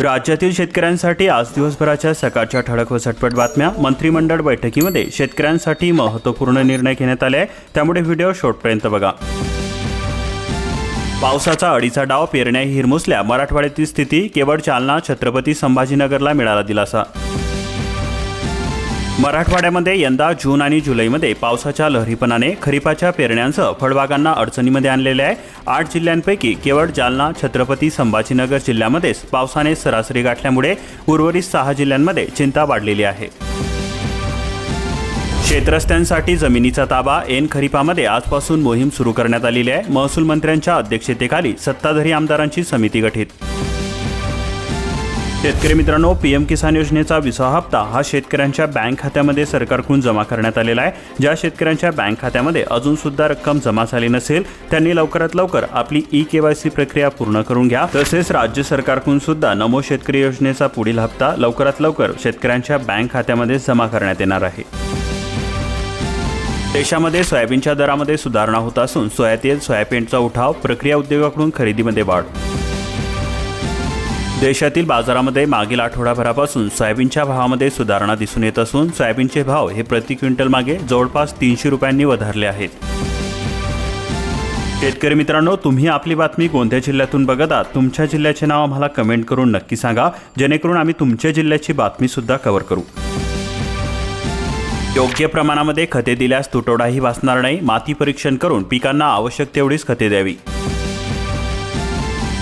राज्यातील शेतकऱ्यांसाठी आज दिवसभराच्या सकाळच्या ठळक व झटपट बातम्या मंत्रिमंडळ बैठकीमध्ये शेतकऱ्यांसाठी महत्त्वपूर्ण निर्णय घेण्यात आले आहे त्यामुळे व्हिडिओ शेवटपर्यंत बघा. पावसाचा अडीचा डाव पेरण्या हिरमुसल्या. मराठवाड्यातील स्थिती केवळ जालना छत्रपती संभाजीनगरला मिळाला दिलासा. मराठवाड्यामध्ये यंदा जून आणि जुलैमध्ये पावसाच्या लहरीपणाने खरीपाच्या पेरण्यांसह फळबागांना अडचणीमध्ये आणलेले आहे. आठ जिल्ह्यांपैकी केवळ जालना छत्रपती संभाजीनगर जिल्ह्यामध्येच पावसाने सरासरी गाठल्यामुळे उर्वरित सहा जिल्ह्यांमध्ये चिंता वाढलेली आहे. शेतरस्त्यांसाठी जमिनीचा ताबा एन खरीपामध्ये आजपासून मोहीम सुरू करण्यात आलेली आहे. महसूल मंत्र्यांच्या अध्यक्षतेखाली सत्ताधारी आमदारांची समिती गठीत शेतकरी मित्रांनो पीएम किसान योजनेचा विसा हप्ता हा शेतकऱ्यांच्या बँक खात्यामध्ये सरकारकडून जमा करण्यात आलेला आहे. ज्या शेतकऱ्यांच्या बँक खात्यामध्ये अजून सुद्धा रक्कम जमा झाली नसेल त्यांनी लवकरात लवकर आपली ई केवायसी प्रक्रिया पूर्ण करून घ्या. तसेच राज्य सरकारकडून सुद्धा नमो शेतकरी योजनेचा पुढील हप्ता लवकरात लवकर शेतकऱ्यांच्या बँक खात्यामध्ये जमा करण्यात येणार आहे. देशामध्ये सोयाबीनच्या दरामध्ये सुधारणा होत असून सोयातेल सोयाबीनचा उठाव प्रक्रिया उद्योगाकडून खरेदीमध्ये वाढ देशातील बाजारामध्ये मागील आठवडाभरापासून सोयाबीनच्या भावामध्ये सुधारणा दिसून येत असून सोयाबीनचे भाव हे प्रति क्विंटल मागे जवळपास तीनशे रुपयांनी वधारले आहेत. शेतकरी मित्रांनो तुम्ही आपली बातमी कोणत्या जिल्ह्यातून बघत आहात. तुमच्या जिल्ह्याचे नाव आम्हाला कमेंट करून नक्की सांगा. जेणेकरून आम्ही तुमच्या जिल्ह्याची बातमी सुद्धा कव्हर करू. योग्य प्रमाणामध्ये खते दिल्यास तुटवडाही वाचणार नाही. माती परीक्षण करून पिकांना आवश्यक तेवढीच खते द्यावी.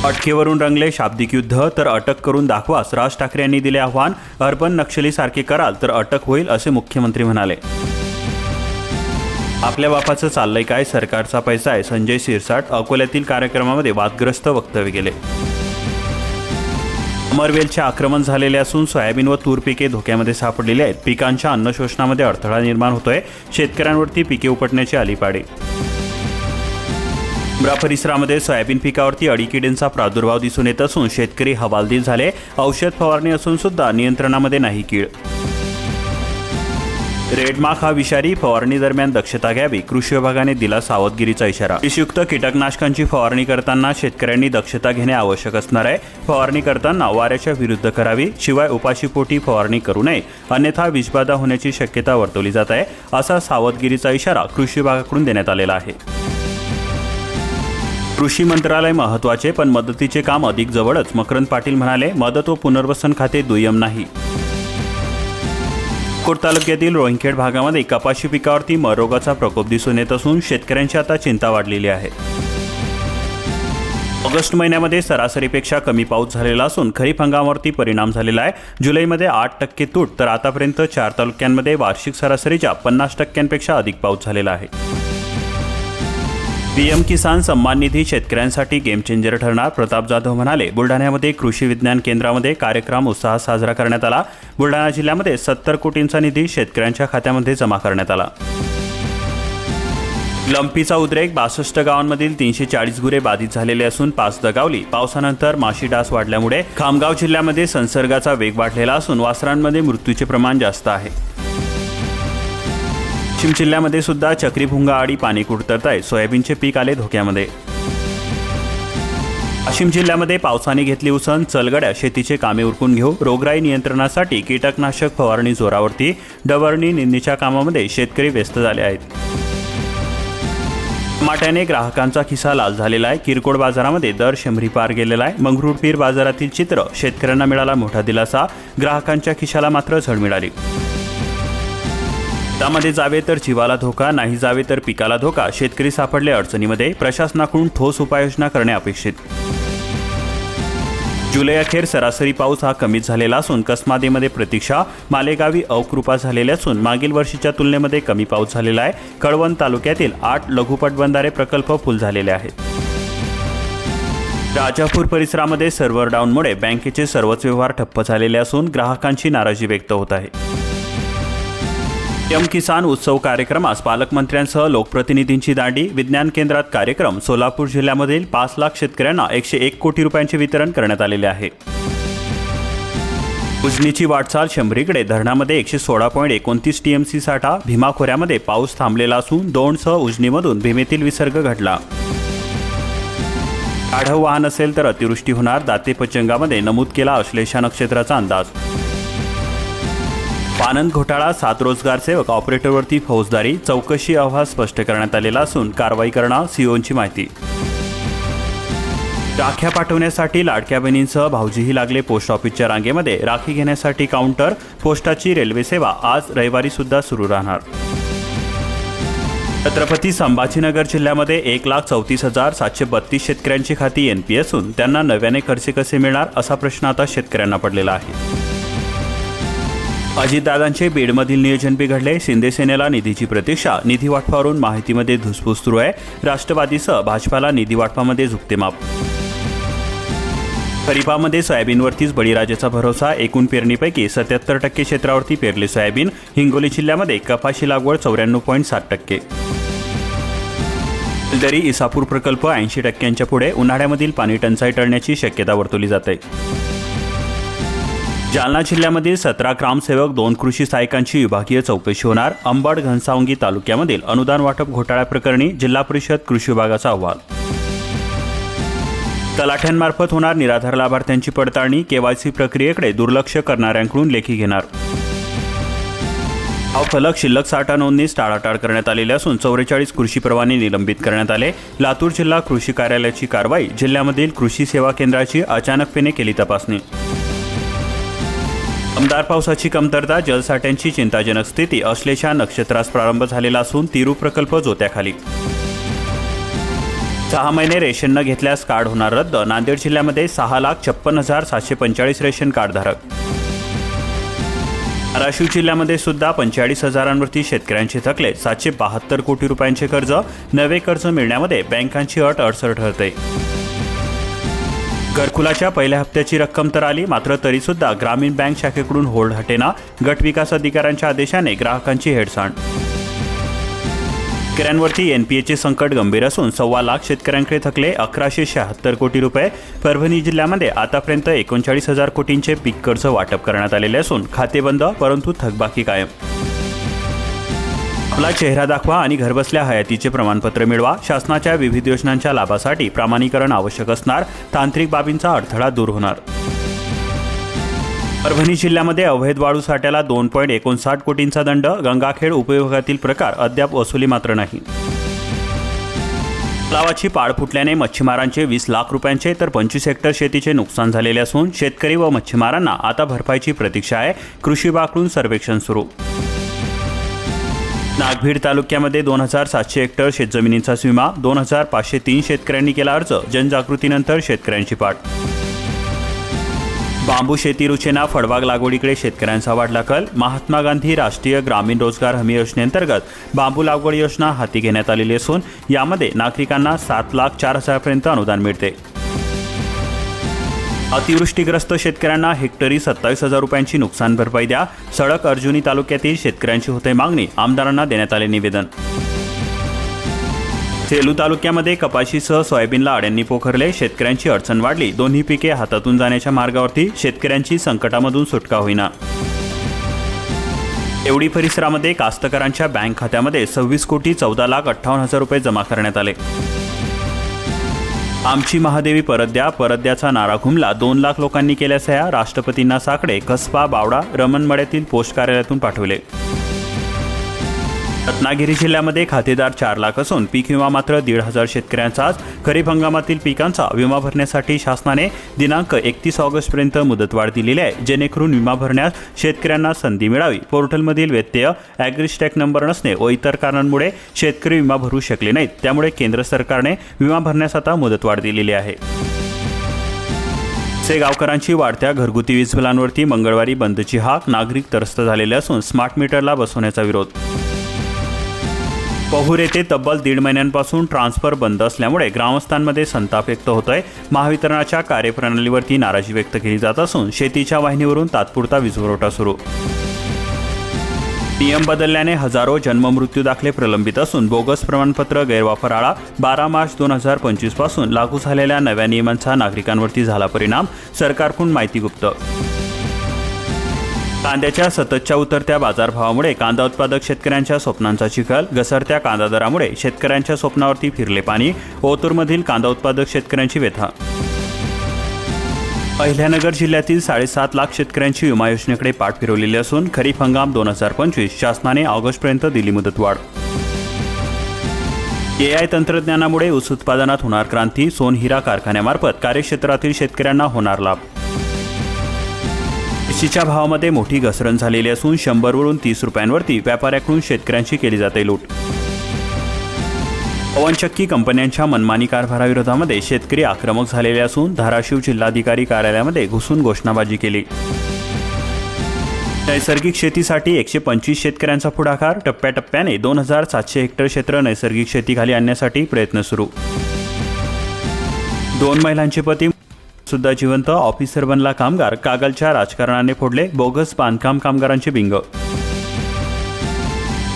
अटकेवरून रंगले शाब्दिक युद्ध तर अटक करून दाखवास राज ठाकरे यांनी दिले आव्हान. अर्बन नक्षलीसारखे कराल तर अटक होईल असे मुख्यमंत्री म्हणाले. आपल्या बापाचं चाललंय काय सरकारचा पैसा आहे संजय शिरसाट अकोल्यातील कार्यक्रमामध्ये वादग्रस्त वक्तव्य केले. अमरवेलचे आक्रमण झालेले असून सोयाबीन व तूर पिके धोक्यामध्ये सापडलेली आहेत. पिकांच्या अन्नशोषणामध्ये अडथळा निर्माण होतोय. शेतकऱ्यांवरती पिके उपटण्याची आलीपाडे ब्रा परिसरामध्ये सोयाबीन पिकावरती अडीकिडींचा प्रादुर्भाव दिसून येत असून शेतकरी हवालदिल झाले. औषध फवारणी असून सुद्धा नियंत्रणामध्ये नाही कीड. रेडमार्क हा विषारी फवारणी दरम्यान दक्षता घ्यावी कृषी विभागाने दिला सावधगिरीचा इशारा. विषयुक्त कीटकनाशकांची फवारणी करताना शेतकऱ्यांनी दक्षता घेणे आवश्यक असणार आहे. फवारणी करताना वाऱ्याच्या विरुद्ध करावी शिवाय उपाशीपोटी फवारणी करू नये. अन्यथा विषबाधा होण्याची शक्यता वर्तवली जात आहे असा सावधगिरीचा इशारा कृषी विभागाकडून देण्यात आलेला आहे. कृषी मंत्रालय महत्त्वाचे पण मदतीचे काम अधिक जवळच मकरंद पाटील म्हणाले मदत व पुनर्वसन खाते दुय्यम नाही. कोर तालुक्यातील रोहिंखेड भागामध्ये कपाशी पिकावरती मरोगाचा प्रकोप दिसून येत असून शेतकऱ्यांची आता चिंता वाढलेली आहे. ऑगस्ट महिन्यामध्ये सरासरीपेक्षा कमी पाऊस झालेला असून खरीप हंगामावरती परिणाम झालेला आहे. जुलैमध्ये आठ टक्के तूट तर आतापर्यंत चार तालुक्यांमध्ये वार्षिक सरासरीच्या पन्नास टक्क्यांपेक्षा अधिक पाऊस झालेला आहे. पीएम किसान सन्मान निधी शेतकऱ्यांसाठी गेम चेंजर ठरणार. प्रताप जाधव म्हणाले बुलढाण्यामध्ये कृषी विज्ञान केंद्रामध्ये कार्यक्रम उत्साहात साजरा करण्यात आला. बुलढाणा जिल्ह्यामध्ये सत्तर कोटींचा निधी शेतकऱ्यांच्या खात्यामध्ये जमा करण्यात आला. लंपीचा उद्रेक बासष्ट गावांमधील तीनशे चाळीस गुरे बाधित झालेले असून पाच दगावली. पावसानंतर माशी डास वाढल्यामुळे खामगाव जिल्ह्यामध्ये संसर्गाचा वेग वाढलेला असून वासरांमध्ये मृत्यूचे प्रमाण जास्त आहे. वाशिम जिल्ह्यामध्ये सुद्धा चक्रीभुंगा आडी पाणी कुडतरत आहे सोयाबीनचे पीक आले धोक्यामध्ये. वाशिम जिल्ह्यामध्ये पावसाने घेतली उसण चलगड्या शेतीचे कामे उरकून घेऊ रोगराई नियंत्रणासाठी कीटकनाशक फवारणी जोरावरती डवरणी निंदीच्या कामामध्ये शेतकरी व्यस्त झाले आहेत. टमाट्याने ग्राहकांचा खिसा लाल झालेला आहे. किरकोळ बाजारामध्ये दर शंभरी पार गेलेला आहे. मंगरुळपीर बाजारातील चित्र शेतकऱ्यांना मिळाला मोठा दिलासा. ग्राहकांच्या खिशाला मात्र झड मिळाली. त्यामध्ये जावे तर जीवाला धोका नाही जावे तर पिकाला धोका शेतकरी सापडले अडचणीमध्ये प्रशासनाकडून ठोस उपाययोजना करणे अपेक्षित. जुलै अखेर सरासरी पाऊस हा कमीच झालेला असून कसमादेमध्ये प्रतीक्षा मालेगावी अवकृपा झालेल्या असून मागील वर्षीच्या तुलनेमध्ये कमी पाऊस झालेला आहे. कळवण तालुक्यातील आठ लघुपट बंधारे प्रकल्प फुल झालेले आहेत. राजापूर परिसरामध्ये सर्व्हर डाऊनमुळे बँकेचे सर्वच व्यवहार ठप्प झालेले असून ग्राहकांची नाराजी व्यक्त होत आहे. पीएम किसान उत्सव कार्यक्रमास पालकमंत्र्यांसह लोकप्रतिनिधींची दांडी विज्ञान केंद्रात कार्यक्रम सोलापूर जिल्ह्यामधील पाच लाख शेतकऱ्यांना एकशे एक कोटी रुपयांचे वितरण करण्यात आलेले आहे. उजनीची वाटचाल शंभरीकडे धरणामध्ये एकशे सोळा पॉईंट एकोणतीस टीएमसी साठा भीमा खोऱ्यामध्ये पाऊस थांबलेला असून दोनसह उजनीमधून भीमेतील विसर्ग घडला. आढाव वाहन असेल तर अतिवृष्टी होणार दाते पचंगामध्ये नमूद केला अश्लेषा नक्षत्राचा अंदाज. पानंद घोटाळा सात रोजगार सेवक ऑपरेटरवरती फौजदारी चौकशी अहवाल स्पष्ट करण्यात आलेला असून कारवाई करणार सीओनची माहिती. राख्या पाठवण्यासाठी लाडक्या बहिणींसह भाऊजीही लागले पोस्ट ऑफिसच्या रांगेमध्ये. राखी घेण्यासाठी काउंटर पोस्टाची रेल्वे सेवा आज रविवारी सुद्धा सुरू राहणार. छत्रपती संभाजीनगर जिल्ह्यामध्ये एक लाख चौतीस हजार सातशे बत्तीस शेतकऱ्यांची खाती एन पी असून त्यांना नव्याने खर्चे कसे मिळणार असा प्रश्न आता शेतकऱ्यांना पडलेला आहे. अजितदादांचे बीडमधील नियोजन बिघडले. शिंदेसेनेला निधीची प्रतीक्षा. निधी वाटपावरून माहितीमध्ये धुसफूस सुरू आहे. राष्ट्रवादीसह भाजपाला निधी वाटपामध्ये झुकते माप खरीपामध्ये सोयाबीनवरतीच बळीराजाचा भरोसा. एकूण पेरणीपैकी सत्याहत्तर टक्के क्षेत्रावरती पेरले सोयाबीन. हिंगोली जिल्ह्यामध्ये कपाशी लागवड चौऱ्याण्णव पॉईंट सात टक्के. दरी इसापूर प्रकल्प ऐंशी टक्क्यांच्या पुढे. उन्हाळ्यामधील पाणी टंचाई टळण्याची शक्यता वर्तवली जाते. जालना जिल्ह्यामधील सतरा ग्रामसेवक दोन कृषी सहाय्यकांची विभागीय चौकशी होणार. अंबड घनसावंगी तालुक्यामधील अनुदान वाटप घोटाळ्याप्रकरणी जिल्हा परिषद कृषी विभागाचा अहवाल. तलाठ्यांमार्फत होणार निराधार लाभार्थ्यांची पडताळणी केवायसी प्रक्रियेकडे दुर्लक्ष करणाऱ्यांकडून लेखी घेणार. हा फलक शिल्लक साठा नोंदणीस टाळाटाळ करण्यात आलेली असून चौवेचाळीस कृषी परवाने निलंबित करण्यात आले. लातूर जिल्हा कृषी कार्यालयाची कारवाई जिल्ह्यामधील कृषी सेवा केंद्राची अचानकपणे केली तपासणी. आमदार पावसाची कमतरता जलसाठ्यांची चिंताजनक स्थिती अश्लेषा नक्षत्रास प्रारंभ झालेला असून तिरू प्रकल्प जोत्याखाली. सहा महिने रेशन न घेतल्यास कार्ड होणार रद्द नांदेड जिल्ह्यामध्ये सहा लाख छप्पन हजार सातशे पंचेचाळीस रेशन कार्डधारक. धाराशिव जिल्ह्यामध्ये सुद्धा पंचेचाळीस हजारांवरती शेतकऱ्यांचे थकले सातशे बहात्तर कोटी रुपयांचे कर्ज नवे कर्ज मिळण्यामध्ये बँकांची अट अडसर ठरते. घरकुलाच्या पहिल्या हप्त्याची रक्कम तर आली मात्र तरीसुद्धा ग्रामीण बँक शाखेकडून होल्ड हटेना गट विकास अधिकाऱ्यांच्या आदेशाने ग्राहकांची हेडसाण शेतकऱ्यांवरती एनपीएचे संकट गंभीर असून सव्वा लाख शेतकऱ्यांकडे थकले अकराशे शहात्तर कोटी रुपये. परभणी जिल्ह्यामध्ये आतापर्यंत एकोणचाळीस हजार कोटींचे पीक कर्ज वाटप करण्यात आलेले असून खाते बंद परंतु थकबाकी कायम. आपला चेहरा दाखवा आणि घरबसल्या हयातीचे प्रमाणपत्र मिळवा. शासनाच्या विविध योजनांच्या लाभासाठी प्रामाणिकरण आवश्यक असणार. तांत्रिक बाबींचा अडथळा दूर होणार. परभणी जिल्ह्यामध्ये अवैध वाळू साठ्याला दोन पॉईंट एकोणसाठ कोटींचा दंड. गंगाखेड उपविभागातील प्रकार अद्याप वसुली मात्र नाही. तलावाची पाळ फुटल्याने मच्छीमारांचे वीस लाख रुपयांचे तर पंचवीस हेक्टर शेतीचे नुकसान झालेले असून शेतकरी व मच्छीमारांना आता भरपाईची प्रतीक्षा आहे. कृषी विभागाकडून सर्वेक्षण सुरू. नागभीड तालुक्यामध्ये दोन हजार सातशे हेक्टर शेतजमिनींचा विमा दोन हजार पाचशे तीन शेतकऱ्यांनी केला अर्ज जनजागृतीनंतर शेतकऱ्यांची पाठ. बांबू शेती रुचेना फळबाग लागवडीकडे शेतकऱ्यांचा वाढला कल. महात्मा गांधी राष्ट्रीय ग्रामीण रोजगार हमी योजनेअंतर्गत बांबू लागवड योजना हाती घेण्यात आलेली असून यामध्ये नागरिकांना सात लाख चार हजारपर्यंत अनुदान मिळते. अतिवृष्टीग्रस्त शेतकऱ्यांना हेक्टरी सत्तावीस हजार रुपयांची नुकसान भरपाई द्या. सडक अर्जुनी तालुक्यातील शेतकऱ्यांची होते मागणी आमदारांना देण्यात आले निवेदन. सेलू तालुक्यामध्ये कपाशीसह सोयाबीनला अड्यांनी पोखरले शेतकऱ्यांची अडचण वाढली. दोन्ही पिके हातातून जाण्याच्या मार्गावरती शेतकऱ्यांची संकटामधून सुटका होईना. एवढी परिसरामध्ये कास्तकारांच्या बँक खात्यामध्ये सव्वीस कोटी चौदा लाख अठ्ठावन्न हजार रुपये जमा करण्यात आले. आमची महादेवी परत द्या परत द्याचा नारा घुमला. दोन लाख लोकांनी केल्या सह्या. राष्ट्रपतींना साकडे. कसबा बावडा रमणमड्यातील पोस्ट कार्यालयातून पाठवले. रत्नागिरी जिल्ह्यामध्ये खातेदार चार लाख असून पीक विमा मात्र दीड हजार शेतकऱ्यांचाच खरीप हंगामातील पिकांचा विमा भरण्यासाठी शासनाने दिनांक एकतीस ऑगस्टपर्यंत मुदतवाढ दिलेली आहे जेणेकरून विमा भरण्यास शेतकऱ्यांना संधी मिळावी. पोर्टलमधील व्यत्यय ॲग्रिस्टॅक नंबर नसणे व इतर कारणांमुळे शेतकरी विमा भरू शकले नाहीत त्यामुळे केंद्र सरकारने विमा भरण्यास आता मुदतवाढ दिलेली आहे. से गावकरांची वाढत्या घरगुती वीज बिलांवरती मंगळवारी बंदची हाक नागरिक त्रस्त झालेले असून स्मार्ट मीटरला बसवण्याचा विरोध पहूर येथे तब्बल दीड महिन्यांपासून ट्रान्सफर बंद असल्यामुळे ग्रामस्थांमध्ये संताप व्यक्त होतोय. महावितरणाच्या कार्यप्रणालीवरती नाराजी व्यक्त केली जात असून शेतीच्या वाहिनीवरून तात्पुरता वीजपुरवठा सुरू. नियम बदलल्याने हजारो जन्ममृत्यू दाखले प्रलंबित असून बोगस प्रमाणपत्र गैरवापर आळा बारा मार्च दोन हजार पंचवीसपासून लागू झालेल्या नव्या नियमांचा नागरिकांवरती झाला परिणाम. सरकारकडून माहिती गुप्त. कांद्याच्या सततच्या उतरत्या बाजारभावामुळे कांदा उत्पादक शेतकऱ्यांच्या स्वप्नांचा चिखल घसरत्या कांदा दरामुळे शेतकऱ्यांच्या स्वप्नावरती फिरले पाणी ओतूरमधील कांदा उत्पादक शेतकऱ्यांची व्यथा. अहिल्यानगर जिल्ह्यातील साडेसात लाख शेतकऱ्यांची विमा योजनेकडे पाठ फिरवलेली असून खरीप हंगाम दोन हजार पंचवीस शासनाने ऑगस्टपर्यंत दिली मुदतवाढ. एआय तंत्रज्ञानामुळे ऊस उत्पादनात होणार क्रांती सोनहिरा कारखान्यामार्फत कार्यक्षेत्रातील शेतकऱ्यांना होणार लाभ. मिरचीच्या भावामध्ये मोठी घसरण झालेली असून शंभरवरून तीस रुपयांवरती व्यापाऱ्याकडून शेतकऱ्यांची केली जाते लूट. पवनचक्की कंपन्यांच्या मनमानी कारभाराविरोधामध्ये शेतकरी आक्रमक झालेले असून धाराशिव जिल्हाधिकारी कार्यालयामध्ये घुसून घोषणाबाजी केली. नैसर्गिक शेतीसाठी एकशे पंचवीस शेतकऱ्यांचा पुढाकार. टप्प्याटप्प्याने दोन हजार सातशे हेक्टर क्षेत्र नैसर्गिक शेतीखाली आणण्यासाठी प्रयत्न सुरू. दोन महिलांचे पती सुद्धा जिवंत ऑफिसर बनला कामगार. कागलच्या राजकारणाने फोडले बोगस बांधकाम कामगारांचे बिंग.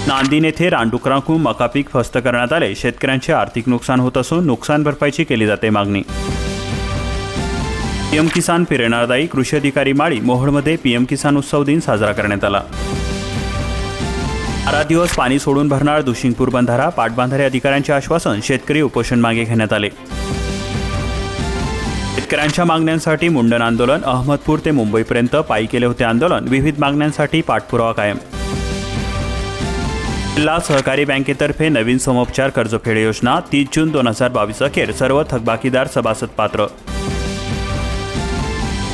नांदिन येथे रानडुकरांकडून मका पीक फस्त करण्यात आले. शेतकऱ्यांचे आर्थिक नुकसान होत असून नुकसान भरपाईची केली जाते मागणी. पीएम किसान प्रेरणादायी कृषी अधिकारी माळी मोहोळमध्ये पीएम किसान उत्सव दिन साजरा करण्यात आला. बारा दिवस पाणी सोडून भरणार दुशिंगपूर बंधारा पाटबांधारे अधिकाऱ्यांचे आश्वासन शेतकरी उपोषण मागे घेण्यात आले. शेतकऱ्यांच्या मागण्यांसाठी मुंडन आंदोलन अहमदपूर ते मुंबईपर्यंत पायी केले होते आंदोलन विविध मागण्यांसाठी पाठपुरावा कायम. जिल्हा सहकारी बँकेतर्फे नवीन समोपचार कर्जफेड योजना तीस जून दोन हजार बावीस अखेर सर्व थकबाकीदार सभासद पात्र.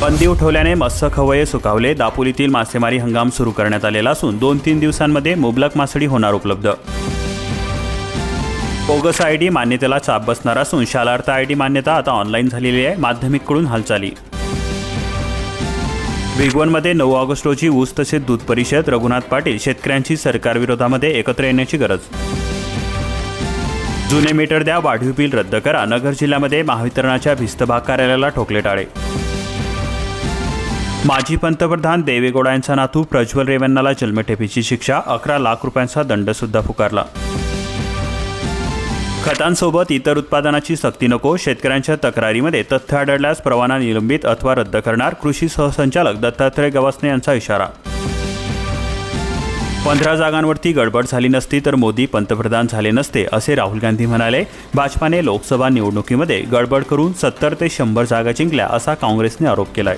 बंदी उठवल्याने मत्स्य खवये सुकावले दापोलीतील मासेमारी हंगाम सुरू करण्यात आलेला असून दोन तीन दिवसांमध्ये मुबलक मासळी होणार उपलब्ध. बोगस आय डी मान्यतेला चाप बसणार असून शालार्थ आय डी मान्यता आता ऑनलाईन झालेली आहे. माध्यमिककडून हालचाली. भिगवणमध्ये नऊ ऑगस्ट रोजी ऊस तसेच दूध परिषद. रघुनाथ पाटील शेतकऱ्यांची सरकारविरोधामध्ये एकत्र येण्याची गरज. जुने मीटर द्या वाढीव बिल रद्द करा. नगर जिल्ह्यामध्ये महावितरणाच्या भिस्तभाग कार्यालयाला ठोकले टाळे. माजी पंतप्रधान देवेगौडा यांचा नातू प्रज्वल रेवन्नाला जन्मठेपीची शिक्षा. अकरा लाख रुपयांचा दंडसुद्धा पुकारला. खतांसोबत इतर उत्पादनाची सक्ती नको शेतकऱ्यांच्या तक्रारीमध्ये तथ्य आढळल्यास परवाना निलंबित अथवा रद्द करणार कृषी सहसंचालक दत्तात्रय गवासने यांचा इशारा. पंधरा जागांवरती गडबड झाली नसती तर मोदी पंतप्रधान झाले नसते असे राहुल गांधी म्हणाले. भाजपाने लोकसभा निवडणुकीमध्ये गडबड करून सत्तर ते शंभर जागा जिंकल्या असा काँग्रेसने आरोप केलाय.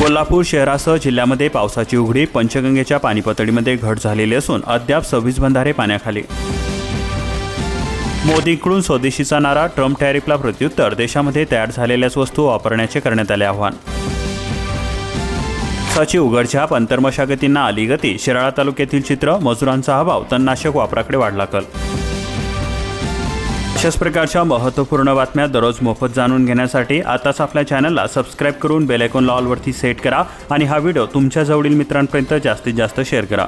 कोल्हापूर शहरासह जिल्ह्यामध्ये पावसाची उघडी पंचगंगेच्या पाणीपातळीमध्ये घट झालेली असून अद्याप सव्वीस बंधारे पाण्याखाली. मोदींकडून स्वदेशीचा नारा ट्रम्प टॅरिफला प्रत्युत्तर देशामध्ये तयार झालेल्याच वस्तू वापरण्याचे करण्यात आले आव्हान. सची उघडछाप अंतर्मशागतींना आली गती शिराळा तालुक्यातील चित्र मजुरांचा अभाव तणनाशक वापराकडे वाढला कल. अशाच प्रकारच्या महत्त्वपूर्ण बातम्या दररोज मोफत जाणून घेण्यासाठी आताच आपल्या चॅनलला सबस्क्राईब करून बेलायकॉन लॉलवरती सेट करा आणि हा व्हिडिओ तुमच्या जवळील मित्रांपर्यंत जास्तीत जास्त शेअर करा.